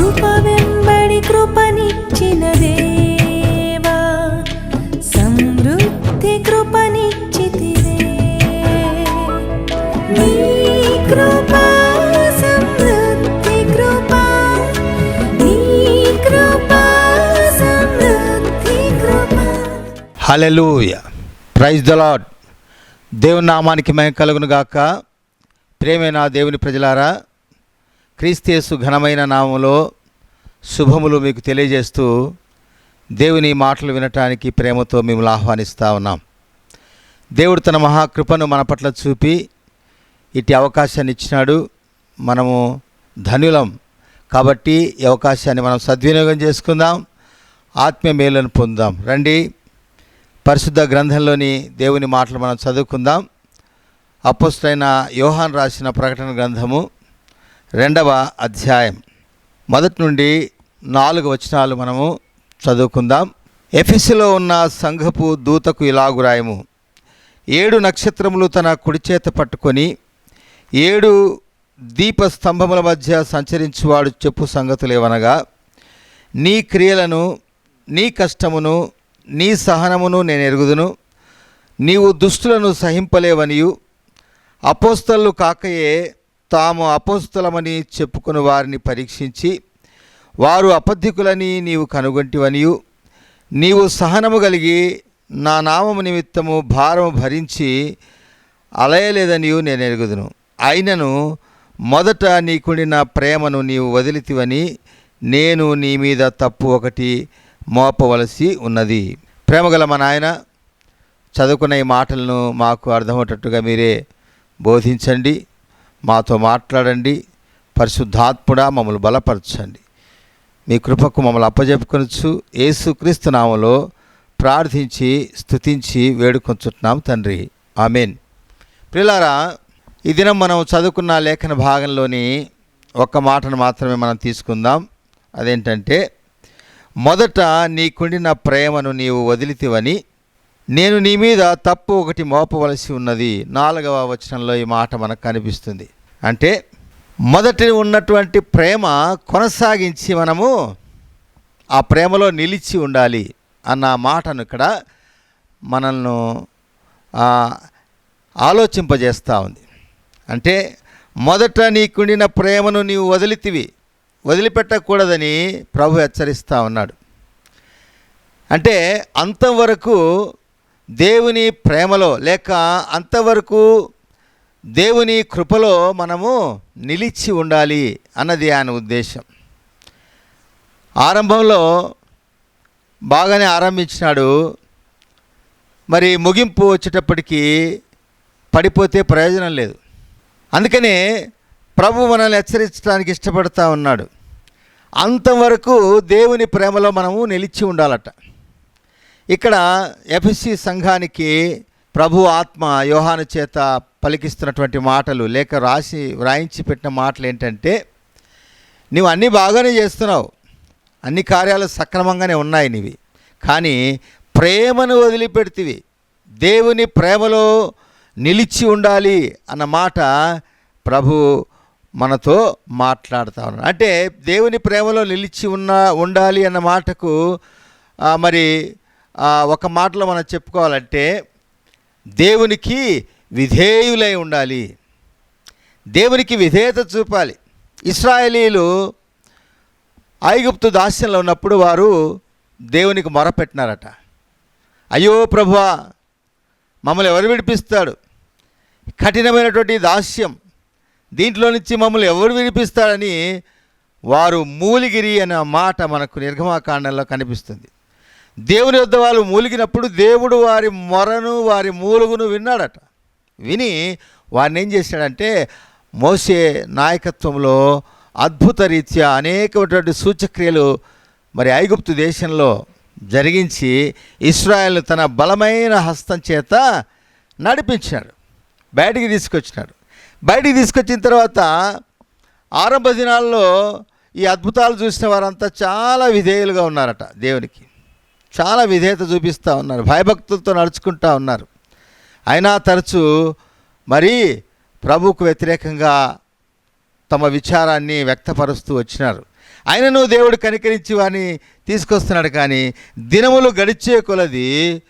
కృప వెంబడి కృపనిచ్చిన దేవా సమృద్ధి కృపనిచ్చితివే. నీ కృప సమృద్ధి కృప నీ కృప సమృద్ధి కృప. హలెలూయ ప్రైజ్ ద లాడ్ దేవుని నామానికి మేము కలుగును గాక. ప్రేమైన దేవుని ప్రజలారా క్రీస్తేసు ఘనమైన నామంలో శుభములు మీకు తెలియజేస్తూ దేవుని మాటలు వినటానికి ప్రేమతో మిమ్మల్ని ఆహ్వానిస్తూ ఉన్నాం. దేవుడు తన మహాకృపను మన పట్ల చూపి ఇటు అవకాశాన్ని ఇచ్చినాడు. మనము ధనులం కాబట్టి ఈ అవకాశాన్ని మనం సద్వినియోగం చేసుకుందాం. ఆత్మీయ మేలును పొందాం రండి. పరిశుద్ధ గ్రంథంలోని దేవుని మాటలు మనం చదువుకుందాం. అపోస్టైన యోహాన్ రాసిన ప్రకటన గ్రంథము రెండవ అధ్యాయం. మొదటి నుండి నాలుగు వచనాలు మనము చదువుకుందాం. ఎఫెస్లో ఉన్న సంఘపు దూతకు ఇలాగురాయము ఏడు నక్షత్రములు తన కుడి చేత పట్టుకొని ఏడు దీప స్తంభముల మధ్య సంచరించువాడు చెప్పు సంగతులేవనగా నీ క్రియలను నీ కష్టమును నీ సహనమును నేను ఎరుగుదును. నీవు దుష్టులను సహింపలేవనియు. అపోస్తలు కాకయే తాము అపోస్తలమని చెప్పుకుని వారిని పరీక్షించి వారు అబద్ధికులని నీవు కనుగొంటివనియు. నీవు సహనము కలిగి నా నామము నిమిత్తము భారము భరించి అలయలేదనియు నేను ఎరుగుదును. అయినను మొదట నీకుండిన ప్రేమను నీవు వదిలితివని నేను నీ మీద తప్పు ఒకటి మోపవలసి ఉన్నది. ప్రేమగల మా నాయన చదువుకున్న ఈ మాటలను మాకు అర్థమయ్యేటట్టుగా మీరే బోధించండి. మాతో మాట్లాడండి. పరిశుద్ధాత్ముడా మమ్మల్ని బలపరచండి. మీ కృపకు మమ్మల్ని అప్పజెప్పుకొనొచ్చు ఏసుక్రీస్తు నామంలో ప్రార్థించి స్తుతించి వేడుకొంచుతున్నాం తండ్రి. ఆమెన్. ప్రిలారా ఈ దినం మనం చదువుకున్న లేఖన భాగంలోని ఒక్క మాటను మాత్రమే మనం తీసుకుందాం. అదేంటంటే మొదట నీకుండిన ప్రేమను నీవు వదిలితివని నేను నీ మీద తప్పు ఒకటి మోపవలసి ఉన్నది. నాలుగవ వచనంలో ఈ మాట మనకు కనిపిస్తుంది. అంటే మొదటి ఉన్నటువంటి ప్రేమ కొనసాగించి మనము ఆ ప్రేమలో నిలిచి ఉండాలి అన్న మాటను ఇక్కడ మనల్ని ఆలోచింపజేస్తూ ఉంది. అంటే మొదట నీకుండిన ప్రేమను నీవు వదిలితివి వదిలిపెట్టకూడదని ప్రభు హెచ్చరిస్తూ ఉన్నాడు. అంటే అంతవరకు దేవుని ప్రేమలో లేక అంతవరకు దేవుని కృపలో మనము నిలిచి ఉండాలి అన్నది ఆయన ఉద్దేశం. ఆరంభంలో బాగానే ఆరంభించినాడు. మరి ముగింపు వచ్చేటప్పటికీ పడిపోతే ప్రయోజనం లేదు. అందుకనే ప్రభు మనల్ని హెచ్చరించడానికి ఇష్టపడతా ఉన్నాడు. అంతవరకు దేవుని ప్రేమలో మనము నిలిచి ఉండాలట. ఇక్కడ ఎఫ్ఎస్సి సంఘానికి ప్రభు ఆత్మ యోహాను చేత పలికిస్తున్నటువంటి మాటలు లేక రాసి వ్రాయించి పెట్టిన మాటలు ఏంటంటే నువ్వు అన్నీ బాగానే చేస్తున్నావు. అన్ని కార్యాలు సక్రమంగానే ఉన్నాయి నీవి. కానీ ప్రేమను వదిలిపెడితివి. దేవుని ప్రేమలో నిలిచి ఉండాలి అన్న మాట ప్రభు మనతో మాట్లాడుతూ ఉన్నాడు. అంటే దేవుని ప్రేమలో నిలిచి ఉన్న ఉండాలి అన్న మాటకు మరి ఒక మాటలో మనం చెప్పుకోవాలంటే దేవునికి విధేయులై ఉండాలి. దేవునికి విధేయత చూపాలి. ఇస్రాయేలీలు ఐగుప్తు దాస్యంలో ఉన్నప్పుడు వారు దేవునికి మొరపెట్టినారట. అయ్యో ప్రభువా మమ్మల్ని ఎవరు విడిపిస్తాడు? కఠినమైనటువంటి దాస్యం. దీంట్లో నుంచి మమ్మల్ని ఎవరు విడిపిస్తాడని వారు మూలిగిరి అనే మాట మనకు నిర్గమాకాండంలో కనిపిస్తుంది. దేవుని యొద్ద వాళ్ళు మూలిగినప్పుడు దేవుడు వారి మొరను వారి మూలుగును విన్నాడట. విని వారిని ఏం చేశాడంటే మోసే నాయకత్వంలో అద్భుత రీత్యా అనేకమైనటువంటి సూచక్రియలు మరి ఐగుప్తు దేశంలో జరిగించి ఇస్రాయల్ను తన బలమైన హస్తం చేత నడిపించాడు బయటికి తీసుకొచ్చినాడు. బయటికి తీసుకొచ్చిన తర్వాత ఆరంభ దినాల్లో ఈ అద్భుతాలు చూసిన వారంతా చాలా విధేయులుగా ఉన్నారట దేవునికి. చాలా విధేయత చూపిస్తూ ఉన్నారు. భయభక్తులతో నడుచుకుంటూ ఉన్నారు. అయినా తరచూ మరి ప్రభువుకు వ్యతిరేకంగా తమ విచారాన్ని వ్యక్తపరుస్తూ వచ్చినారు. ఆయనను దేవుడు కనికరించి వారిని తీసుకొస్తున్నాడు కానీ దినములు గడిచే కొలది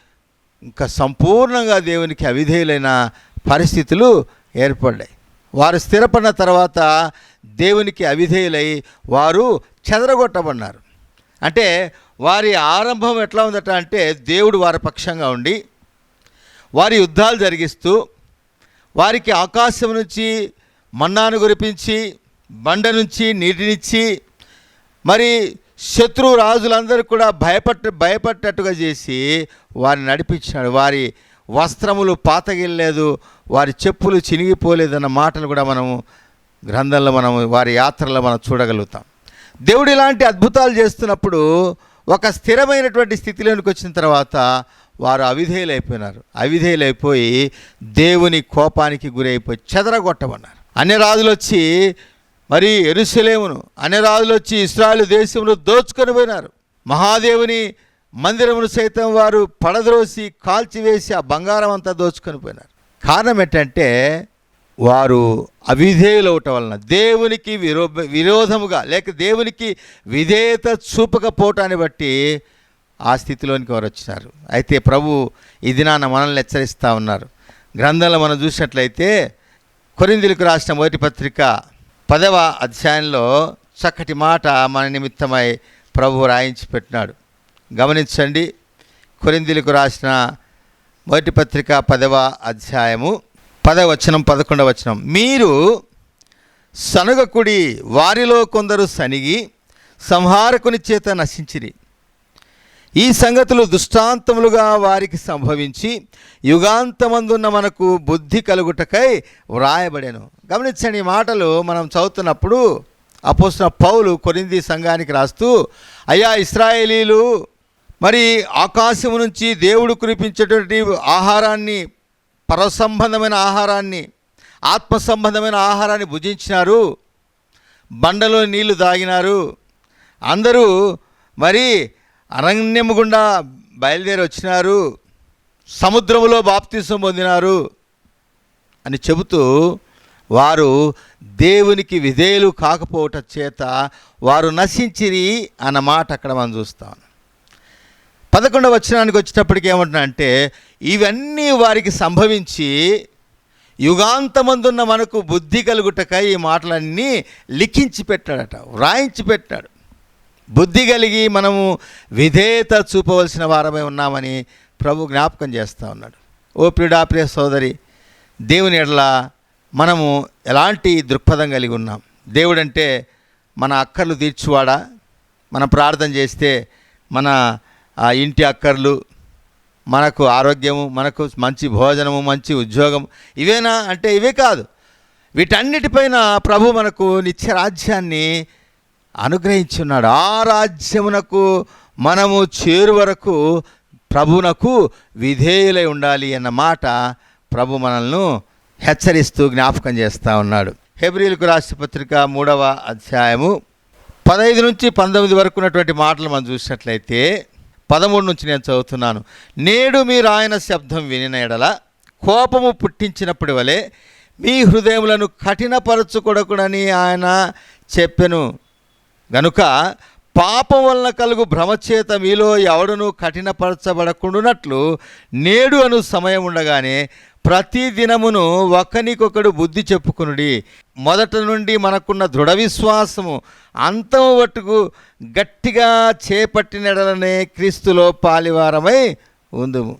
ఇంకా సంపూర్ణంగా దేవునికి అవిధేయులైన పరిస్థితులు ఏర్పడ్డాయి. వారు స్థిరపడిన తర్వాత దేవునికి అవిధేయులై వారు చెదరగొట్టబడినారు. అంటే వారి ఆరంభం ఎట్లా ఉందట అంటే దేవుడు వారి పక్షంగా ఉండి వారి యుద్ధాలు జరిగిస్తూ వారికి ఆకాశం నుంచి మన్నాను కురిపించి బండ నుంచి నీటినిచ్చి మరి శత్రు రాజులందరూ కూడా భయపట్ట భయపట్టట్టుగా చేసి వారిని నడిపించినాడు. వారి వస్త్రములు పాతగిల్లేదు వారి చెప్పులు చినిగిపోలేదన్న మాటలు కూడా మనము గ్రంథంలో మనం వారి యాత్రలో మనం చూడగలుగుతాం. దేవుడు ఇలాంటి అద్భుతాలు చేస్తున్నప్పుడు ఒక స్థిరమైనటువంటి స్థితిలోనికి వచ్చిన తర్వాత వారు అవిధేయులైపోయినారు. అవిధేయులైపోయి దేవుని కోపానికి గురైపోయి చెదరగొట్టమన్నారు. అన్ని రాజులు వచ్చి మరి ఎరుసలేమును అన్ని రాజులు వచ్చి ఇస్రాయల్ దేశమును దోచుకొని పోయినారు. మహాదేవుని మందిరమును సైతం వారు పడద్రోసి కాల్చివేసి ఆ బంగారం అంతా దోచుకొని పోయినారు. కారణం ఏంటంటే వారు అవిధేయులవటం వలన దేవునికి విరో విరోధముగా లేక దేవునికి విధేయత చూపకపోవటాన్ని బట్టి ఆ స్థితిలోనికి వారు వచ్చినారు. అయితే ప్రభు ఈ దినాన మనల్ని హెచ్చరిస్తూ ఉన్నారు. గ్రంథంలో మనం చూసినట్లయితే కొరిందులకు రాసిన మొదటి పత్రిక పదవ అధ్యాయంలో చక్కటి మాట మన నిమిత్తమై ప్రభు రాయించి పెట్టినాడు. గమనించండి కొరిందులకు రాసిన మొదటి పత్రిక పదవ అధ్యాయము పదవచనం పదకొండవ వచనం మీరు సనుగకుడి వారిలో కొందరు సనిగి సంహారకుని చేత నశించిరి. ఈ సంగతులు దృష్టాంతములుగా వారికి సంభవించి యుగాంతమందున్న మనకు బుద్ధి కలుగుటకై వ్రాయబడెను. గమనించండి ఈ మాటలు మనం చదువుతున్నప్పుడు అపోసిన పౌలు కొరింది సంఘానికి రాస్తూ అయ్యా ఇస్రాయేలీలు మరి ఆకాశము నుంచి దేవుడు కురిపించేటువంటి ఆహారాన్ని పరసంబంధమైన ఆహారాన్ని ఆత్మ సంబంధమైన ఆహారాన్ని భుజించినారు బండలో నీళ్ళు తాగినారు. అందరూ మరి అరణ్యము గుండా బయలుదేరి వచ్చినారు. సముద్రములో బాప్తీసం పొందినారు అని చెబుతూ వారు దేవునికి విధేయులు కాకపోవట చేత వారు నశించిరి అన్న మాట అక్కడ మనం చూస్తాం. పదకొండవ వచనానికి వచ్చేటప్పటికి ఏమంటున్నా అంటే ఇవన్నీ వారికి సంభవించి యుగాంతమందున్న మనకు బుద్ధి కలుగుటకై ఈ మాటలన్నీ లిఖించి పెట్టాడట వ్రాయించి పెట్టాడు. బుద్ధి కలిగి మనము విధేయత చూపవలసిన వారమై ఉన్నామని ప్రభు జ్ఞాపకం చేస్తూ ఉన్నాడు. ఓ ప్రిడా ప్రియ సోదరి దేవుని ఎడల మనము ఎలాంటి దృక్పథం కలిగి ఉన్నాం? దేవుడంటే మన అక్కర్లు తీర్చువాడా? మనం ప్రార్థన చేస్తే మన ఆ ఇంటి అక్కర్లు మనకు ఆరోగ్యము మనకు మంచి భోజనము మంచి ఉద్యోగం ఇవేనా అంటే ఇవే కాదు. వీటన్నిటిపైన ప్రభు మనకు నిత్య రాజ్యాన్ని అనుగ్రహించున్నాడు. ఆ రాజ్యమునకు మనము చేరు వరకు ప్రభునకు విధేయులై ఉండాలి అన్న మాట ప్రభు మనల్ని హెచ్చరిస్తూ జ్ఞాపకం చేస్తూ ఉన్నాడు. హెబ్రిల్కు రాష్ట్ర పత్రిక మూడవ అధ్యాయము పదహైదు నుంచి పంతొమ్మిది వరకు ఉన్నటువంటి మాటలు మనం చూసినట్లయితే పదమూడు నుంచి నేను చదువుతున్నాను. నేడు మీరు ఆయన శబ్దం వినిన ఎడల కోపము పుట్టించినప్పటి వలె మీ హృదయములను కఠినపరచుకొడకుడని ఆయన చెప్పెను. గనుక పాపం వలన కలుగు భ్రమచేత మీలో ఎవడును కఠినపరచబడకుండునట్లు నేడు అను సమయం ఉండగానే ప్రతి దినమును ఒకనికొకడు బుద్ధి చెప్పుకునుడి. మొదట నుండి మనకున్న దృఢ విశ్వాసము అంతం వట్టుకు గట్టిగా చేపట్టినడలనే క్రీస్తులో పాలివారమై ఉందుము.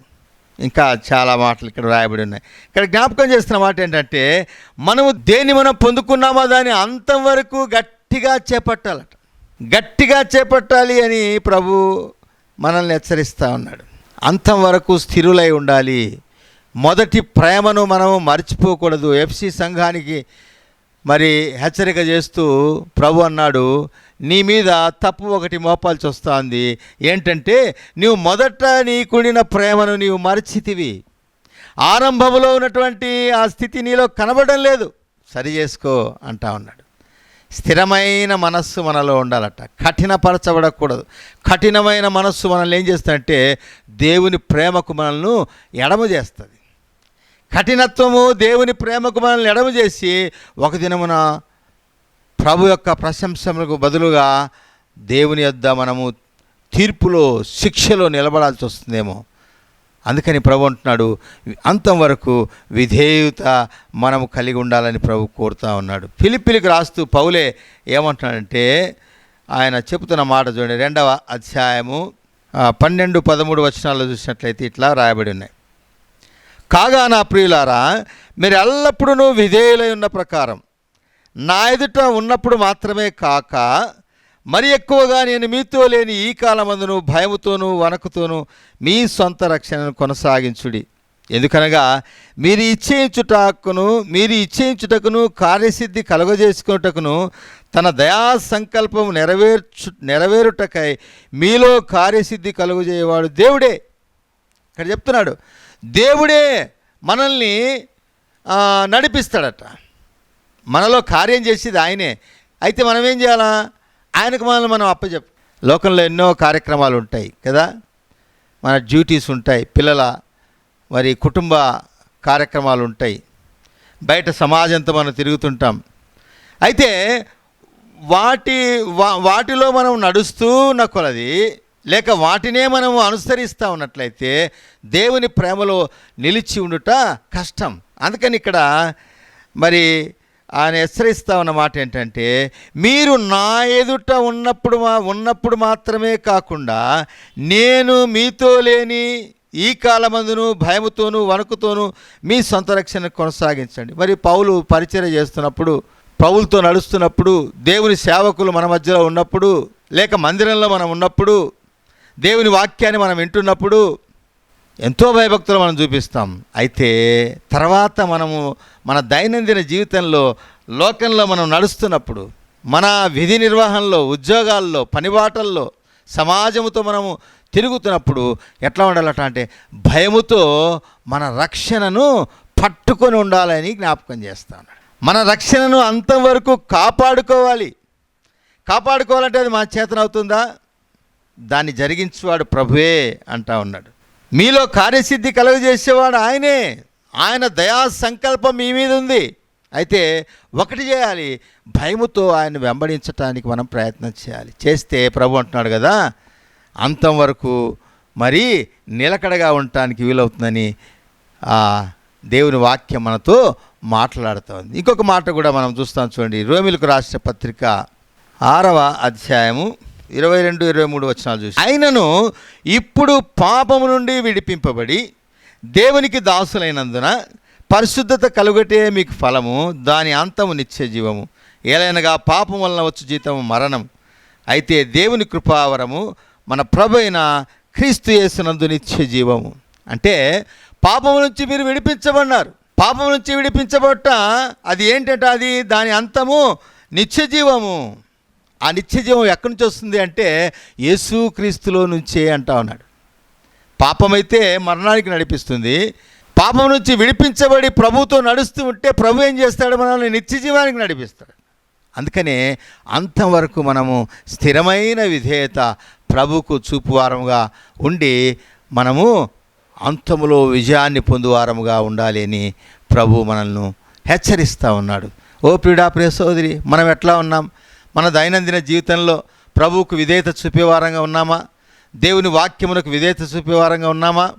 ఇంకా చాలా మాటలు ఇక్కడ రాయబడి ఉన్నాయి. ఇక్కడ జ్ఞాపకం చేస్తున్న మాట ఏంటంటే మనము దేన్ని మనం పొందుకున్నామో దాన్ని అంతం వరకు గట్టిగా చేపట్టాలట. గట్టిగా చేపట్టాలి అని ప్రభు మనల్ని హెచ్చరిస్తూ ఉన్నాడు. అంతం వరకు స్థిరులై ఉండాలి. మొదటి ప్రేమను మనము మర్చిపోకూడదు. ఎఫ్సి సంఘానికి మరి హెచ్చరిక చేస్తూ ప్రభు అన్నాడు నీ మీద తప్పు ఒకటి మోపాల్సి వస్తుంది. ఏంటంటే నీవు మొదట నీకుండిన ప్రేమను నీవు మరిచితివి. ఆరంభంలో ఉన్నటువంటి ఆ స్థితి నీలో కనబడడం లేదు. సరి చేసుకో అంటా ఉన్నాడు. స్థిరమైన మనస్సు మనలో ఉండాలట. కఠినపరచబడకూడదు. కఠినమైన మనస్సు మనల్ని ఏం చేస్తుందంటే దేవుని ప్రేమకు మనల్ని ఎడమ చేస్తుంది. కఠినత్వము దేవుని ప్రేమకు మనల్ని ఎడమ చేసి ఒక దినమున ప్రభు యొక్క ప్రశంసలకు బదులుగా దేవుని యొద్ద మనము తీర్పులో శిక్షలో నిలబడాల్సి వస్తుందేమో. అందుకని ప్రభు అంటున్నాడు అంతం వరకు విధేయత మనము కలిగి ఉండాలని ప్రభు కోరుతా ఉన్నాడు. పిలిపిలికి రాస్తూ పౌలే ఏమంటున్నాడంటే ఆయన చెబుతున్న మాట చూడండి రెండవ అధ్యాయము పన్నెండు పదమూడు వచనాల్లో చూసినట్లయితే ఇట్లా రాయబడి ఉన్నాయి. కాగా నా ప్రియులారా మీరు ఎల్లప్పుడూ విధేయులై ఉన్న ప్రకారం నా ఎదుట ఉన్నప్పుడు మాత్రమే కాక మరి ఎక్కువగా నేను మీతో లేని ఈ కాలమందును భయముతోనూ వనకుతోనూ మీ సొంత రక్షణను కొనసాగించుడి. ఎందుకనగా మీరు ఇచ్చేయించుటకును మీరు ఇచ్చేయించుటకును కార్యసిద్ధి కలుగజేసుకున్నటకును తన దయా సంకల్పం నెరవేర్చు నెరవేరుటకై మీలో కార్యసిద్ధి కలుగజేయవాడు దేవుడే. ఇక్కడ చెప్తున్నాడు దేవుడే మనల్ని నడిపిస్తాడట. మనలో కార్యం చేసేది ఆయనే. అయితే మనం ఏం చేయాలా? ఆయనకు మనల్ని మనం అప్పచెప్ లోకంలో ఎన్నో కార్యక్రమాలు ఉంటాయి కదా? మన డ్యూటీస్ ఉంటాయి పిల్లల మరి కుటుంబ కార్యక్రమాలు ఉంటాయి. బయట సమాజంతో మనం తిరుగుతుంటాం. అయితే వాటి వా వాటిలో మనం నడుస్తూ ఉన్న కొలది లేక వాటినే మనము అనుసరిస్తూ ఉన్నట్లయితే దేవుని ప్రేమలో నిలిచి ఉండుట కష్టం. అందుకని ఇక్కడ మరి ఆయన హెచ్చరిస్తా ఉన్న మాట ఏంటంటే మీరు నా ఎదుట ఉన్నప్పుడు మా ఉన్నప్పుడు మాత్రమే కాకుండా నేను మీతో లేని ఈ కాలమందును భయముతోనూ వణుకుతోనూ మీ సొంత రక్షణ కొనసాగించండి. మరి పౌలు పరిచయం చేస్తున్నప్పుడు పౌలతో నడుస్తున్నప్పుడు దేవుని సేవకులు మన మధ్యలో ఉన్నప్పుడు లేక మందిరంలో మనం ఉన్నప్పుడు దేవుని వాక్యాన్ని మనం వింటున్నప్పుడు ఎంతో భయభక్తులు మనం చూపిస్తాం. అయితే తర్వాత మనము మన దైనందిన జీవితంలో లోకంలో మనం నడుస్తున్నప్పుడు మన విధి నిర్వహణలో ఉద్యోగాల్లో పనిబాటల్లో సమాజముతో మనము తిరుగుతున్నప్పుడు ఎట్లా ఉండాలట అంటే భయముతో మన రక్షణను పట్టుకొని ఉండాలని జ్ఞాపకం చేస్తాను. మన రక్షణను అంతవరకు కాపాడుకోవాలి. కాపాడుకోవాలంటే అది మా చేతనవుతుందా? దాన్ని జరిగించేవాడు ప్రభువే అంటా ఉన్నాడు. మీలో కార్యసిద్ధి కలుగజేసేవాడు ఆయనే. ఆయన దయా సంకల్పం మీ మీద ఉంది. అయితే ఒకటి చేయాలి. భయముతో ఆయన వెంబడించటానికి మనం ప్రయత్నం చేయాలి. చేస్తే ప్రభు అంటున్నాడు కదా అంతం వరకు మరి నిలకడగా ఉండటానికి వీలవుతుందని దేవుని వాక్యం మనతో మాట్లాడుతోంది ఇంకొక మాట కూడా మనం చూస్తాం చూడండి. రోమిలకు రాసిన పత్రిక ఆరవ అధ్యాయము ఇరవై రెండు ఇరవై మూడు వచనాలు చూసి. ఆయనను ఇప్పుడు పాపము నుండి విడిపింపబడి దేవునికి దాసులైనందున పరిశుద్ధత కలుగటే మీకు ఫలము దాని అంతము నిత్య జీవము. ఏలైనగా పాపం వలన వచ్చు జీతము మరణం. అయితే దేవుని కృపావరము మన ప్రభు అయిన క్రీస్తు యేసునందు నిత్య జీవము. అంటే పాపం నుంచి మీరు విడిపించబడినారు. పాపం నుంచి విడిపించబట్ట అది ఏంటంటే అది దాని అంతము నిత్య జీవము. ఆ నిత్యజీవం ఎక్కడి నుంచి వస్తుంది అంటే యేసు క్రీస్తులో నుంచే అంటా ఉన్నాడు. పాపమైతే మరణానికి నడిపిస్తుంది. పాపం నుంచి విడిపించబడి ప్రభుతో నడుస్తూ ఉంటే ప్రభు ఏం చేస్తాడు? మనల్ని నిత్యజీవానికి నడిపిస్తాడు. అందుకనే అంతవరకు మనము స్థిరమైన విధేయత ప్రభుకు చూపువారముగా ఉండి మనము అంతములో విజయాన్ని పొందువారముగా ఉండాలి అని ప్రభు మనల్ని హెచ్చరిస్తూ ఉన్నాడు. ఓ ప్రియుడా ప్రియ సోదరి మనం ఎట్లా ఉన్నాం? మన దైనందిన జీవితంలో ప్రభువుకు విధేయత చూపేవారంగా ఉన్నామా? దేవుని వాక్యమునకు విధేయత చూపేవారంగా ఉన్నామా?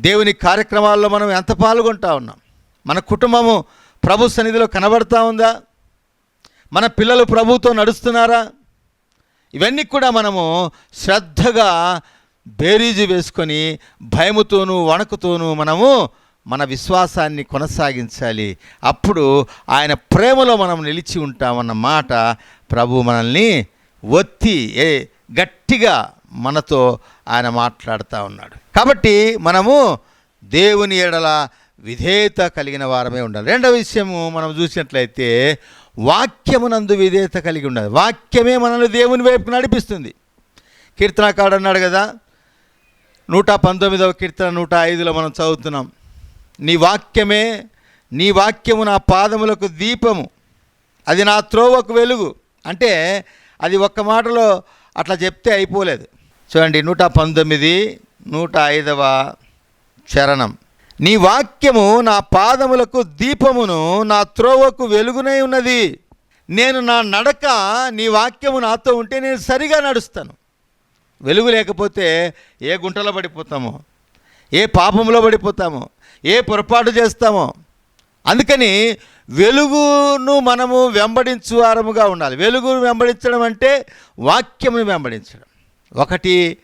దేవుని కార్యక్రమాల్లో మనం ఎంత పాల్గొంటా ఉన్నాం? మన కుటుంబము ప్రభు సన్నిధిలో కనబడతా ఉందా? మన పిల్లలు ప్రభుతో నడుస్తున్నారా? ఇవన్నీ కూడా మనము శ్రద్ధగా బేరీజు వేసుకొని భయముతోనూ వణకుతోనూ మనము మన విశ్వాసాన్ని కొనసాగించాలి. అప్పుడు ఆయన ప్రేమలో మనం నిలిచి ఉంటామన్న మాట ప్రభు మనల్ని ఒత్తి ఏ గట్టిగా మనతో ఆయన మాట్లాడుతూ ఉన్నాడు. కాబట్టి మనము దేవుని ఎడల విధేయత కలిగిన వారమే ఉండాలి. రెండవ విషయము మనం చూసినట్లయితే వాక్యమునందు విధేయత కలిగి ఉండాలి. వాక్యమే మనల్ని దేవుని వైపు నడిపిస్తుంది. కీర్తనకాడు అన్నాడు కదా నూట పంతొమ్మిదవ కీర్తన నూట ఐదులో మనం చదువుతున్నాం. నీ వాక్యమే నీ వాక్యము నా పాదములకు దీపము. అది నా త్రోవకు వెలుగు. అంటే అది ఒక్క మాటలో అట్లా చెప్తే అయిపోలేదు. చూడండి నూట పంతొమ్మిది నూట ఐదవ చరణం. నీ వాక్యము నా పాదములకు దీపమును నా త్రోవకు వెలుగునై ఉన్నది. నేను నా నడక నీ వాక్యము నాతో ఉంటే నేను సరిగా నడుస్తాను. వెలుగు లేకపోతే ఏ గుంటలో పడిపోతామో? ఏ పాపంలో పడిపోతామో? ఏ పొరపాటు చేస్తామో. అందుకని వెలుగును మనము వెంబడించు వారముగా ఉండాలి. వెలుగును వెంబడించడం అంటే వాక్యమును వెంబడించడం. ఒకటి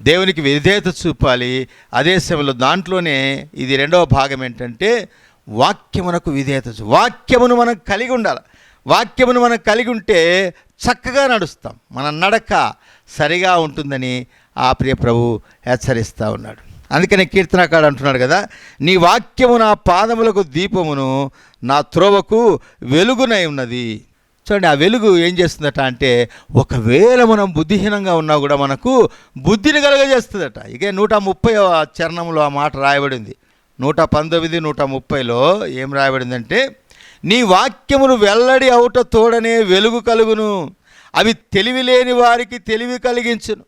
దేవునికి విధేయత చూపాలి. అదే సమయంలో దాంట్లోనే ఇది రెండవ భాగం ఏంటంటే వాక్యమునకు విధేయత వాక్యమును మనం కలిగి ఉండాలి. వాక్యమును మనం కలిగి ఉంటే చక్కగా నడుస్తాం. మన నడక సరిగా ఉంటుందని ఆ ప్రియ ప్రభు హెచ్చరిస్తూ ఉన్నాడు. అందుకనే కీర్తనకాడు అంటున్నాడు కదా నీ వాక్యము నా పాదములకు దీపమును నా త్రోవకు వెలుగునై ఉన్నది. చూడండి ఆ వెలుగు ఏం చేస్తుందట అంటే ఒకవేళ మనం బుద్ధిహీనంగా ఉన్నా కూడా మనకు బుద్ధిని కలుగజేస్తుందట. ఇక నూట ముప్పై చరణంలో ఆ మాట రాయబడింది. నూట పంతొమ్మిది నూట ముప్పైలో ఏం రాయబడిందంటే నీ వాక్యమును వెల్లడి అవుట తోడనే వెలుగు కలుగును అవి తెలివి లేని వారికి తెలివి కలిగించును.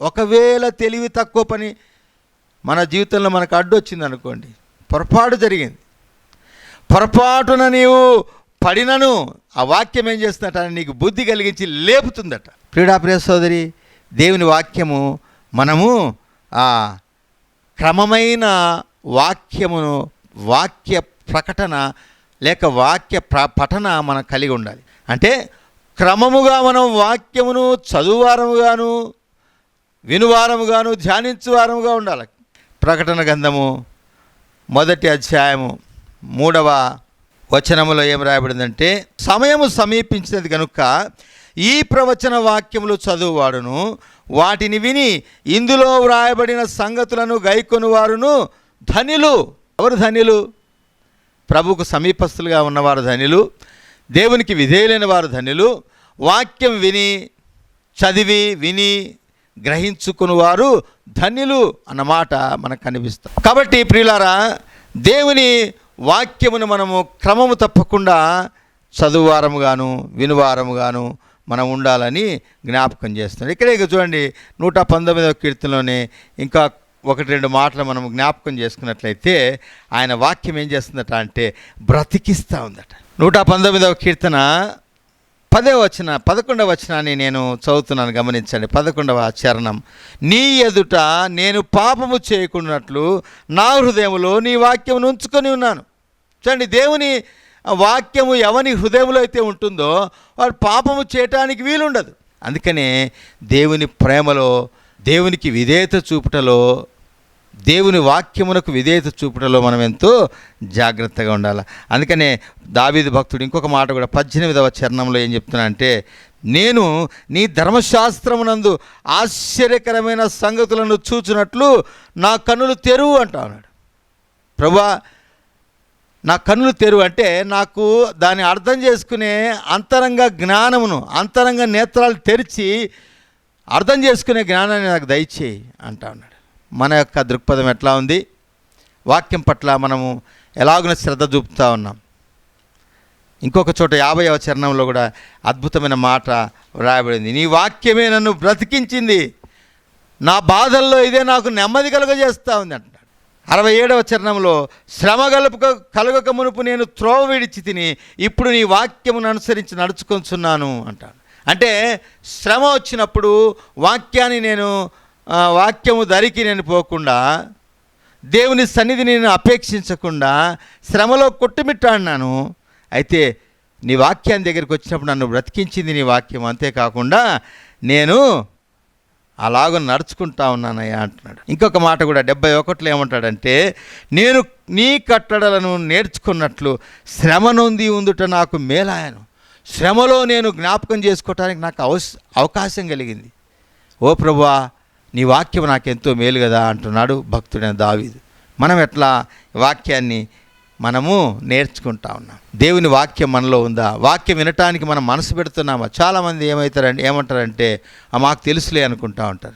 ఒకవేళ తెలివి తక్కువ పని మన జీవితంలో మనకు అడ్డు వచ్చింది అనుకోండి. పొరపాటు జరిగింది. పొరపాటున నీవు పడినను ఆ వాక్యం ఏం చేస్తుందట? నీకు బుద్ధి కలిగించి లేపుతుందట. ప్రియుడా ప్రియ సోదరి దేవుని వాక్యము మనము ఆ క్రమమైన వాక్యమును వాక్య ప్రకటన లేక వాక్య ప్ర పఠన మనం కలిగి ఉండాలి. అంటే క్రమముగా మనం వాక్యమును చదువువారముగాను వినువారముగాను ధ్యానించువారముగా ఉండాలి. ప్రకటన గ్రంథము మొదటి అధ్యాయము మూడవ వచనములో ఏం రాయబడిందంటే సమయము సమీపించినది కనుక ఈ ప్రవచన వాక్యములు చదువువాడును వాటిని విని ఇందులో వ్రాయబడిన సంగతులను గైకొనువారును ధనిలు. ఎవరు ధనిలు? ప్రభుకు సమీపస్తులుగా ఉన్నవారు ధనిలు దేవునికి విధేయులైన వారు ధనిలు. వాక్యం విని చదివి విని గ్రహించుకుని వారు ధన్యులు అన్నమాట మనకు కనిపిస్తాం కాబట్టి ప్రియులారా దేవుని వాక్యమును మనము క్రమము తప్పకుండా చదువువారముగాను వినువారముగాను మనం ఉండాలని జ్ఞాపకం చేస్తున్నాం. ఇక్కడే ఇక చూడండి నూట పంతొమ్మిదవ కీర్తనలోనే ఇంకా ఒకటి రెండు మాటలు మనం జ్ఞాపకం చేసుకున్నట్లయితే ఆయన వాక్యం ఏం చేస్తుందట అంటే బ్రతికిస్తూ ఉందట. నూట పంతొమ్మిదవ కీర్తన పదే వచన పదకొండవ వచనాన్ని నేను చదువుతున్నాను గమనించండి. పదకొండవ చరణం. నీ ఎదుట నేను పాపము చేయకున్నట్లు నా హృదయంలో నీ వాక్యం ఉంచుకొని ఉన్నాను. చూడండి దేవుని వాక్యము ఎవని హృదయంలో అయితే ఉంటుందో వాడు పాపము చేయటానికి వీలుండదు. అందుకనే దేవుని ప్రేమలో దేవునికి విధేయత చూపుటలో దేవుని వాక్యమునకు విధేయత చూపుటలో మనం ఎంతో జాగ్రత్తగా ఉండాలి. అందుకనే దావీదు భక్తుడు ఇంకొక మాట కూడా పద్దెనిమిదవ చరణంలో ఏం చెప్తున్నా అంటే నేను నీ ధర్మశాస్త్రమునందు ఆశ్చర్యకరమైన సంగతులను చూచినట్లు నా కన్నులు తెరువు అంటా ఉన్నాడు. ప్రభా నా కన్నులు తెరువు అంటే నాకు దాన్ని అర్థం చేసుకునే అంతరంగ జ్ఞానమును అంతరంగ నేత్రాలు తెరిచి అర్థం చేసుకునే జ్ఞానాన్ని నాకు దయచేయి అంటా ఉన్నాడు. మన యొక్క దృక్పథం ఎట్లా ఉంది? వాక్యం పట్ల మనము ఎలాగున శ్రద్ధ చూపుతూ ఉన్నాం? ఇంకొక చోట యాభైవ చరణంలో కూడా అద్భుతమైన మాట వ్రాయబడింది. నీ వాక్యమే నన్ను బ్రతికించింది. నా బాధల్లో ఇదే నాకు నెమ్మది కలుగజేస్తూ ఉంది అంటాడు. అరవై ఏడవ చరణంలో శ్రమ కలుపుక కలుగక మునుపు నేను త్రోవ విడిచి తిని ఇప్పుడు నీ వాక్యమును అనుసరించి నడుచుకొంచున్నాను అంటాడు. అంటే శ్రమ వచ్చినప్పుడు వాక్యాన్ని నేను వాక్యము ధరికి నేను పోకుండా దేవుని సన్నిధిని నేను అపేక్షించకుండా శ్రమలో కొట్టుమిట్టాడినాను. అయితే నీ వాక్యాన్ని దగ్గరికి వచ్చినప్పుడు నన్ను బ్రతికించింది నీ వాక్యం. అంతేకాకుండా నేను అలాగ నడుచుకుంటా ఉన్నానయ్యా అంటున్నాడు. ఇంకొక మాట కూడా డెబ్బై ఒకటిలో ఏమంటాడంటే నేను నీ కట్టడలను నేర్చుకున్నట్లు శ్రమ నొంది ఉందుట నాకు మేలాయను. శ్రమలో నేను జ్ఞాపకం చేసుకోవటానికి నాకు అవకాశం కలిగింది. ఓ ప్రభా నీ వాక్యం నాకెంతో మేలు కదా అంటున్నాడు భక్తుడైన దావీదు. మనం ఎట్లా వాక్యాన్ని మనము నేర్చుకుంటా ఉన్నాం? దేవుని వాక్యం మనలో ఉందా? వాక్యం వినటానికి మనం మనసు పెడుతున్నామా? చాలామంది ఏమవుతారంటే ఏమంటారంటే "ఆ, మాకు తెలుసులే అనుకుంటా ఉంటారు.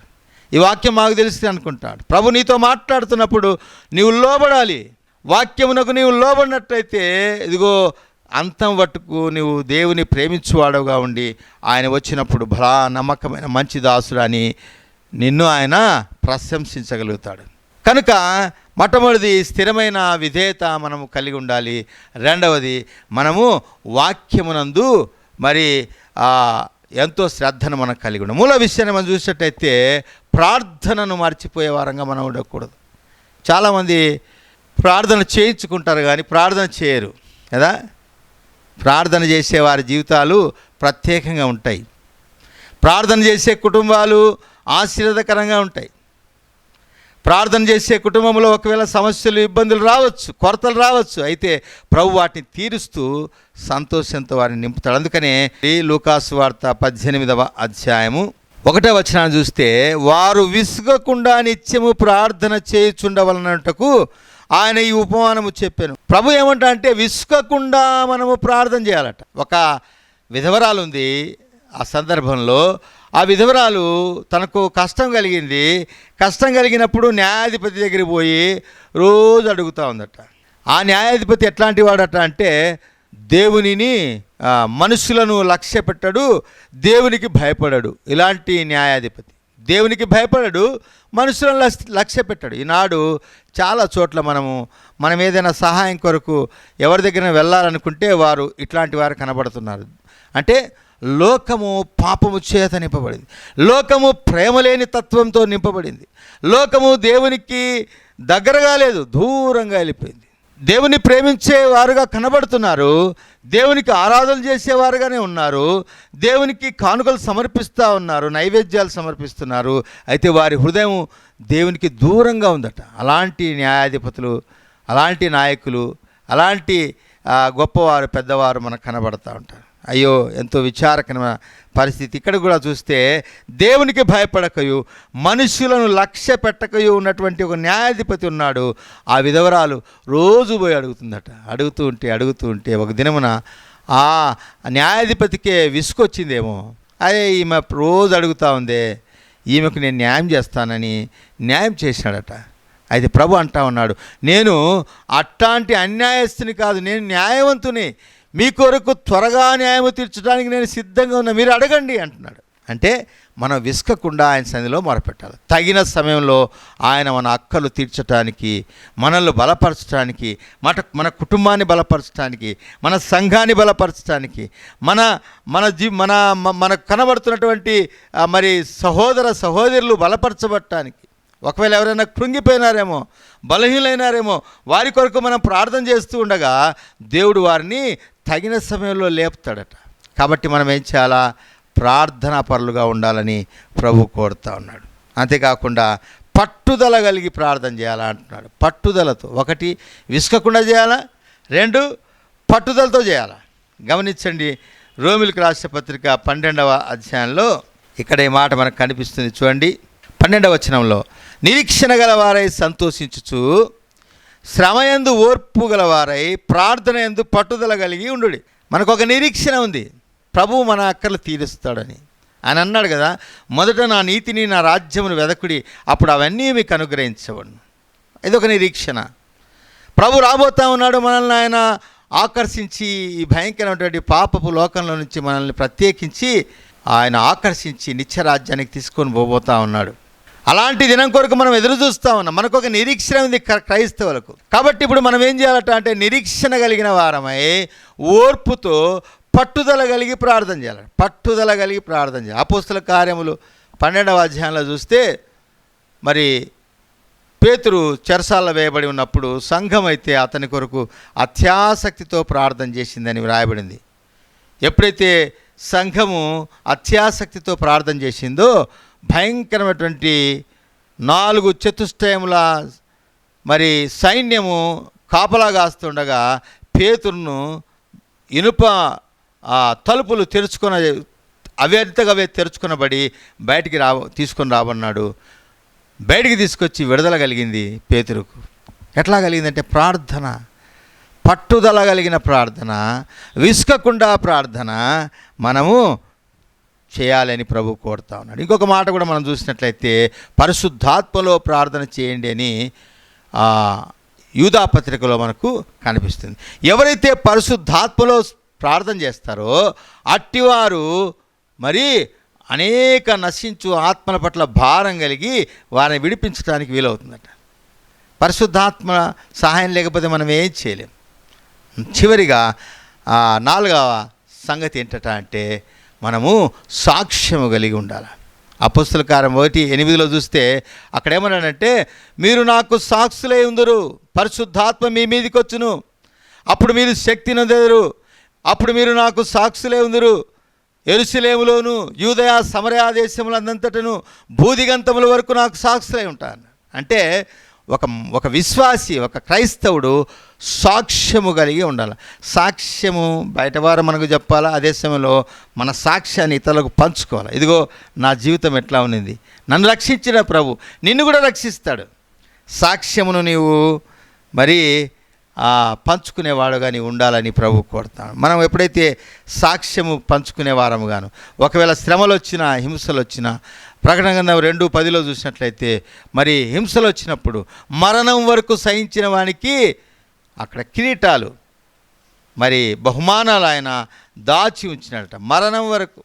ఈ వాక్యం మాకు తెలుసు అనుకుంటాడు. ప్రభు నీతో మాట్లాడుతున్నప్పుడు నీవు లోబడాలి. వాక్యమునకు నీవు లోబడినట్టయితే ఇదిగో అంతం పట్టుకు నీవు దేవుని ప్రేమించువాడుగా ఉండి ఆయన వచ్చినప్పుడు బలా నమ్మకమైన మంచి దాసుడు అని నిన్ను ఆయన ప్రశంసించగలుగుతాడు. కనుక మొట్టమొదటిది స్థిరమైన విధేయత మనము కలిగి ఉండాలి. రెండవది మనము వాక్యమునందు మరి ఎంతో శ్రద్ధను మనం కలిగి ఉండాలి. మూల విషయాన్ని మనం చూసినట్టయితే ప్రార్థనను మర్చిపోయే వారంగా మనం ఉండకూడదు. చాలామంది ప్రార్థన చేయించుకుంటారు కానీ ప్రార్థన చేయరు కదా? ప్రార్థన చేసే వారి జీవితాలు ప్రత్యేకంగా ఉంటాయి. ప్రార్థన చేసే కుటుంబాలు ఆశీర్వదకరంగా ఉంటాయి. ప్రార్థన చేసే కుటుంబంలో ఒకవేళ సమస్యలు ఇబ్బందులు రావచ్చు కొరతలు రావచ్చు అయితే ప్రభు వాటిని తీరుస్తూ సంతోషంతో వారిని నింపుతాడు. అందుకనే ఈ లూకాసు వార్త పద్దెనిమిదవ అధ్యాయము ఒకటే వచనాన్ని చూస్తే వారు విసుగకుండా నిత్యము ప్రార్థన చేయుచుండవలనటకు ఆయన ఈ ఉపమానము చెప్పాను. ప్రభు ఏమంటా అంటే విసుగకుండా మనము ప్రార్థన చేయాలట. ఒక విధవరాలు ఉంది. ఆ సందర్భంలో ఆ విధవరాలు తనకు కష్టం కలిగింది. కష్టం కలిగినప్పుడు న్యాయాధిపతి దగ్గరికి పోయి రోజు అడుగుతూ ఉందట. ఆ న్యాయాధిపతి ఎట్లాంటి వాడట అంటే దేవునిని మనుషులను లక్ష్య పెట్టడు దేవునికి భయపడడు. ఇలాంటి న్యాయాధిపతి. దేవునికి భయపడడు మనుషులను లక్ష్య పెట్టాడు. ఈనాడు చాలా చోట్ల మనము మనం ఏదైనా సహాయం కొరకు ఎవరి దగ్గర వెళ్ళాలనుకుంటే వారు ఇట్లాంటి వారు కనబడుతున్నారు. అంటే లోకము పాపము చేత నింపబడింది. లోకము ప్రేమలేని తత్వంతో నింపబడింది. లోకము దేవునికి దగ్గరగా లేదు దూరంగా వెళ్ళిపోయింది. దేవుని ప్రేమించేవారుగా కనబడుతున్నారు దేవునికి ఆరాధన చేసేవారుగానే ఉన్నారు దేవునికి కానుకలు సమర్పిస్తూ ఉన్నారు నైవేద్యాలు సమర్పిస్తున్నారు. అయితే వారి హృదయం దేవునికి దూరంగా ఉందట. అలాంటి న్యాయాధిపతులు అలాంటి నాయకులు అలాంటి గొప్పవారు పెద్దవారు మనకు కనబడుతూ ఉంటారు. అయ్యో ఎంతో విచారకరమైన పరిస్థితి. ఇక్కడ కూడా చూస్తే దేవునికి భయపడకయు మనుషులను లక్ష్య పెట్టకయు ఉన్నటువంటి ఒక న్యాయాధిపతి ఉన్నాడు. ఆ విధవరాలు రోజు పోయి అడుగుతుందట. అడుగుతూ ఉంటే అడుగుతూ ఉంటే ఒక దినమున ఆ న్యాయాధిపతికే విసుకొచ్చిందేమో అదే ఈమె రోజు అడుగుతా ఉందే ఈమెకు నేను న్యాయం చేస్తానని న్యాయం చేశాడట. అయితే ప్రభు అంటా ఉన్నాడు నేను అట్లాంటి అన్యాయస్తుని కాదు నేను న్యాయవంతుని. మీ కొరకు త్వరగా న్యాయము తీర్చడానికి నేను సిద్ధంగా ఉన్నా. మీరు అడగండి అంటున్నాడు. అంటే మనం విసుకకుండా ఆయన సన్నిధిలో మొరపెట్టాలి. తగిన సమయంలో ఆయన మన అక్కలు తీర్చడానికి మనల్ని బలపరచడానికి మన మన కుటుంబాన్ని బలపరచడానికి మన సంఘాన్ని బలపరచడానికి మన మన జీ మన మనకు కనబడుతున్నటువంటి మరి సహోదర సహోదరులు బలపరచబట్టడానికి ఒకవేళ ఎవరైనా కృంగిపోయినారేమో బలహీనైనారేమో వారి కొరకు మనం ప్రార్థన చేస్తూ ఉండగా దేవుడు వారిని తగిన సమయంలో లేపుతాడట. కాబట్టి మనం ఏం చేయాలా? ప్రార్థనా పరులుగా ఉండాలని ప్రభు కోరుతా ఉన్నాడు. అంతేకాకుండా పట్టుదల కలిగి ప్రార్థన చేయాలా అంటున్నాడు. పట్టుదలతో. ఒకటి విసుకకుండా చేయాలా? రెండు పట్టుదలతో చేయాలా? గమనించండి రోమిలకు రాష్ట్ర పత్రిక పన్నెండవ అధ్యాయంలో ఇక్కడ ఈ మాట మనకు కనిపిస్తుంది చూడండి. పన్నెండవ వచనంలో నిరీక్షణ గలవారై సంతోషించుచు శ్రమయందు ఓర్పు గలవారై ప్రార్థన ఎందు పట్టుదల కలిగి ఉండు మనకు ఒక నిరీక్షణ ఉంది. ప్రభువు మన అక్కర్లు తీరుస్తాడని. ఆయన అన్నాడు కదా మొదట నా నీతిని నా రాజ్యమును వెదకుడి అప్పుడు అవన్నీ మీకు అనుగ్రహించబడును. ఇది ఒక నిరీక్షణ. ప్రభు రాబోతా ఉన్నాడు మనల్ని ఆయన ఆకర్షించి ఈ భయంకరమైనటువంటి పాపపు లోకంలో నుంచి మనల్ని ప్రత్యేకించి ఆయన ఆకర్షించి నిత్యరాజ్యానికి తీసుకొని పోబోతా ఉన్నాడు. అలాంటి దినం కొరకు మనం ఎదురు చూస్తూ ఉన్నాం. మనకు ఒక నిరీక్షణ ఉంది క్రైస్తవులకు. కాబట్టి ఇప్పుడు మనం ఏం చేయాలట అంటే నిరీక్షణ కలిగిన వారమై ఓర్పుతో పట్టుదల కలిగి ప్రార్థన చేయాలి. పట్టుదల కలిగి ప్రార్థన చేయాలి. అపోస్తుల కార్యములు పన్నెండవ అధ్యాయంలో చూస్తే మరి పేతురు చెరసాల వేయబడి ఉన్నప్పుడు సంఘం అయితే అతని కొరకు అత్యాసక్తితో ప్రార్థన చేసిందని వ్రాయబడింది. ఎప్పుడైతే సంఘము అత్యాసక్తితో ప్రార్థన చేసిందో భయంకరమైనటువంటి నాలుగు చతుష్టయముల మరి సైన్యము కాపలా కాస్తుండగా పేతురును ఇనుప తలుపులు తెరుచుకున్న అవ్యర్థగా అవే తెరుచుకునబడి బయటికి రా తీసుకొని రాబన్నాడు బయటికి తీసుకొచ్చి విడుదల కలిగింది పేతురుకు. ఎట్లా కలిగిందంటే ప్రార్థన. పట్టుదల కలిగిన ప్రార్థన. విసుకకుండా ప్రార్థన. మనము చేయాలని ప్రభు కోరుతా ఉన్నాడు. ఇంకొక మాట కూడా మనం చూసినట్లయితే పరిశుద్ధాత్మలో ప్రార్థన చేయండి అని యూదా పత్రికలో మనకు కనిపిస్తుంది. ఎవరైతే పరిశుద్ధాత్మలో ప్రార్థన చేస్తారో అట్టివారు మరి అనేక నశించు ఆత్మల పట్ల భారం కలిగి వారిని విడిపించడానికి వీలవుతుందట. పరిశుద్ధాత్మ సహాయం లేకపోతే మనం ఏం చేయలేం. చివరిగా నాలుగవ సంగతి ఏంటట అంటే మనము సాక్ష్యము కలిగి ఉండాలి. అపస్తుల కారం ఒకటి ఎనిమిదిలో చూస్తే అక్కడేమన్నానంటే మీరు నాకు సాక్షులై ఉందరు పరిశుద్ధాత్మ మీ మీదకి వచ్చును అప్పుడు మీరు శక్తి నొందెదరు. అప్పుడు మీరు నాకు సాక్షులే ఉందరు. ఎరుసలేములోను యూదయ సమరయా దేశములందంతటను భూదిగంతముల వరకు నాకు సాక్షులై ఉంటాను అంటే ఒక ఒక విశ్వాసి ఒక క్రైస్తవుడు సాక్ష్యము కలిగి ఉండాలి. సాక్ష్యము బయటవారు మనకు చెప్పాలా? అదే సమయంలో మన సాక్ష్యాన్ని ఇతరులకు పంచుకోవాలి. ఇదిగో నా జీవితం ఎట్లా ఉన్నింది? నన్ను రక్షించిన ప్రభు. నిన్ను కూడా రక్షిస్తాడు. సాక్ష్యమును నీవు మరి పంచుకునేవాడుగా నీవు ఉండాలని ప్రభు కోరుతాను మనం ఎప్పుడైతే సాక్ష్యము పంచుకునే వారము గాను ఒకవేళ శ్రమలు వచ్చినా హింసలు వచ్చినా ప్రకటన గ్రంథం రెండు పదిలో చూసినట్లయితే మరి హింసలు వచ్చినప్పుడు మరణం వరకు సహించిన వానికి అక్కడ కిరీటాలు మరి బహుమానాలు ఆయన దాచి ఉంచినట మరణం వరకు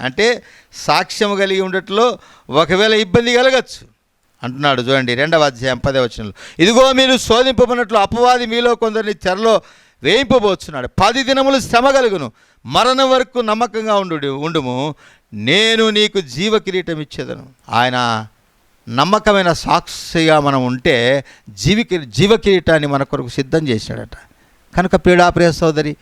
అంటే సాక్ష్యం కలిగి ఉండట్లో ఒకవేళ ఇబ్బంది కలగచ్చు. అంటున్నాడు చూడండి రెండవ అధ్యాయం పదే వచనంలో. ఇదిగో మీరు శోధింపబడినట్లు అపవాది మీలో కొందరిని చెరలో వేయింపబోచున్నాడు. పది దినములు శ్రమ కలుగును. మరణం వరకు నమ్మకంగా ఉండు ఉండుము. నేను నీకు జీవ కిరీటం ఇచ్చేదను. ఆయన నమ్మకమైన సాక్షిగా మనం ఉంటే జీవికి జీవ కిరీటాన్ని మన కొరకు సిద్ధం చేశాడట. కనుక పీడాప్రియ సోదరి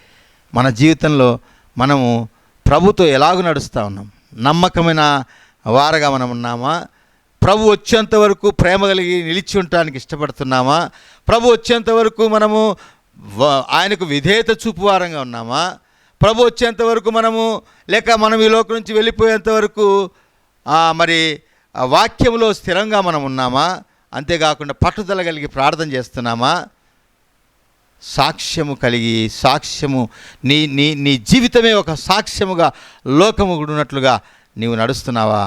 మన జీవితంలో మనము ప్రభుతో ఎలాగూ నడుస్తూ ఉన్నాం? నమ్మకమైన వారగా మనం ఉన్నామా? ప్రభు వచ్చేంత వరకు ప్రేమ కలిగి నిలిచి ఉండటానికి ఇష్టపడుతున్నామా? ప్రభు వచ్చేంత వరకు మనము ఆయనకు విధేయత చూపు వారంగా ఉన్నామా? ప్రభు వచ్చేంత వరకు మనము లేక మనం ఈ లోకం నుంచి వెళ్ళిపోయేంత వరకు మరి వాక్యంలో స్థిరంగా మనం ఉన్నామా? అంతేకాకుండా పట్టుదల కలిగి ప్రార్థన చేస్తున్నామా? సాక్ష్యము కలిగి సాక్ష్యము నీ నీ నీ జీవితమే ఒక సాక్ష్యముగా లోకము ఉన్నట్లుగా నీవు నడుస్తున్నావా?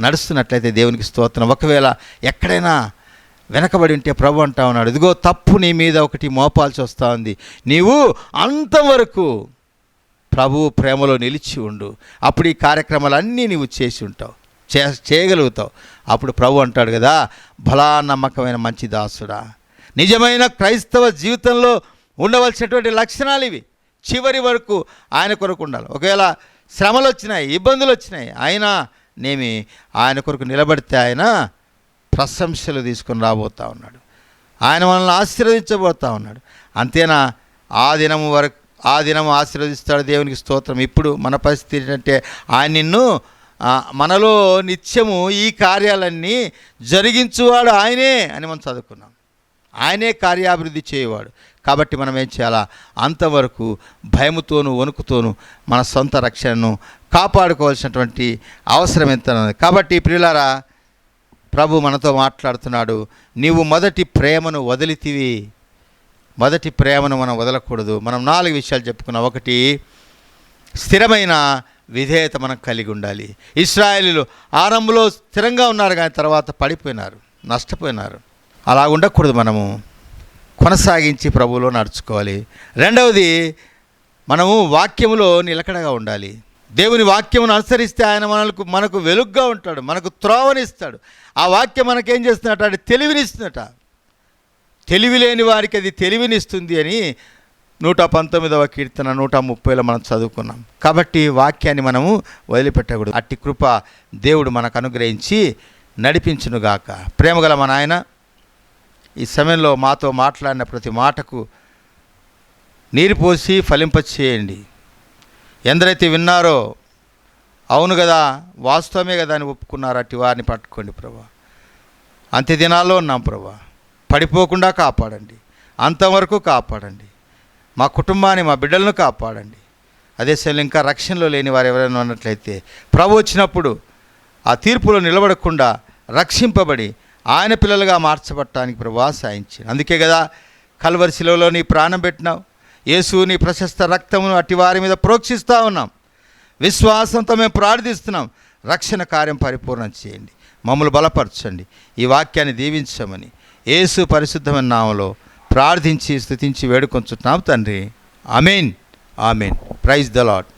నడుస్తున్నట్లయితే దేవునికి స్తోత్రం. ఒకవేళ ఎక్కడైనా వెనకబడి ఉంటే ప్రభు అంటా ఉన్నాడు ఇదిగో తప్పు నీ మీద ఒకటి మోపాల్సి వస్తూ ఉంది నీవు అంతవరకు ప్రభు ప్రేమలో నిలిచి ఉండు. అప్పుడు ఈ కార్యక్రమాలన్నీ నీవు చేసి ఉంటావు చే చేయగలుగుతావు. అప్పుడు ప్రభు అంటాడు కదా బలా నమ్మకమైన మంచి దాసుడా నిజమైన క్రైస్తవ జీవితంలో ఉండవలసినటువంటి లక్షణాలు ఇవి. చివరి వరకు ఆయన కొరకు ఉండాలి. ఒకవేళ శ్రమలు వచ్చినాయి ఇబ్బందులు వచ్చినాయి అయినా నేమి ఆయన కొరకు నిలబడితే ఆయన ప్రశంసలు తీసుకుని రాబోతా ఉన్నాడు. ఆయన మనల్ని ఆశీర్వదించబోతా ఉన్నాడు. అంతేనా? ఆ దినము వరకు ఆ దినము ఆశీర్వదిస్తాడు దేవునికి స్తోత్రం. ఇప్పుడు మన పరిస్థితి ఏంటంటే ఆయన నిన్ను మనలో నిత్యము ఈ కార్యాలన్నీ జరిగించువాడు ఆయనే అని మనం చదువుకున్నాం. ఆయనే కార్యాభివృద్ధి చేయవాడు. కాబట్టి మనం ఏం చేయాలా? అంతవరకు భయముతోనూ వణుకుతోనూ మన సొంత రక్షణను కాపాడుకోవాల్సినటువంటి అవసరం ఎంత కాబట్టి ప్రియులారా ప్రభు మనతో మాట్లాడుతున్నాడు. నీవు మొదటి ప్రేమను వదిలితివి. మొదటి ప్రేమను మనం వదలకూడదు. మనం నాలుగు విషయాలు చెప్పుకున్నాం. ఒకటి స్థిరమైన విధేయత మనం కలిగి ఉండాలి. ఇస్రాయేలీలు ఆరంభంలో స్థిరంగా ఉన్నారు కానీ తర్వాత పడిపోయినారు నష్టపోయినారు. అలా ఉండకూడదు మనము. కొనసాగించి ప్రభువులో నడుచుకోవాలి. రెండవది మనము వాక్యములో నిలకడగా ఉండాలి. దేవుని వాక్యమును అనుసరిస్తే ఆయన మనకు మనకు వెలుగ్గా ఉంటాడు మనకు త్రోవనిస్తాడు. ఆ వాక్యం మనకేం చేస్తున్నట అంటే తెలివినిస్తున్నట తెలివి లేని వారికి అది తెలివినిస్తుంది అని నూట పంతొమ్మిదవ కీర్తన నూట ముప్పైలో మనం చదువుకున్నాం. కాబట్టి వాక్యాన్ని మనము వదిలిపెట్టకూడదు. అట్టి కృప దేవుడు మనకు అనుగ్రహించి నడిపించునుగాక. ప్రేమగల మన ఆయన ఈ సమయంలో మాతో మాట్లాడిన ప్రతి మాటకు నీరు పోసి ఫలింపచేయండి. ఎందరైతే విన్నారో అవును కదా వాస్తవమే కదా అని ఒప్పుకున్నారు అట్టి వారిని పట్టుకోండి ప్రభా. అంత్య దినాల్లో ఉన్నాం ప్రభా. పడిపోకుండా కాపాడండి. అంతవరకు కాపాడండి. మా కుటుంబాన్ని మా బిడ్డలను కాపాడండి. అదే సమయంలో ఇంకా రక్షణలో లేని వారు ఎవరైనా ఉన్నట్లయితే ప్రభు వచ్చినప్పుడు ఆ తీర్పులో నిలబడకుండా రక్షింపబడి ఆయన పిల్లలుగా మార్చబట్టడానికి ప్రభు సాయించి అందుకే కదా కల్వరి శిలవలో నీ ప్రాణం పెట్టినావు. యేసుని ప్రశస్త రక్తమును అట్టి వారి మీద ప్రోక్షిస్తూ ఉన్నాం. విశ్వాసంతో మేము ప్రార్థిస్తున్నాం. రక్షణ కార్యం పరిపూర్ణం చేయండి. మమ్మల్ని బలపరచండి. ఈ వాక్యాన్ని దీవించమని యేసు పరిశుద్ధమైన నామలో ప్రార్థించి స్థుతించి వేడుకొంచున్నాం తండ్రి. అమీన్ ఆమెన్. Praise the Lord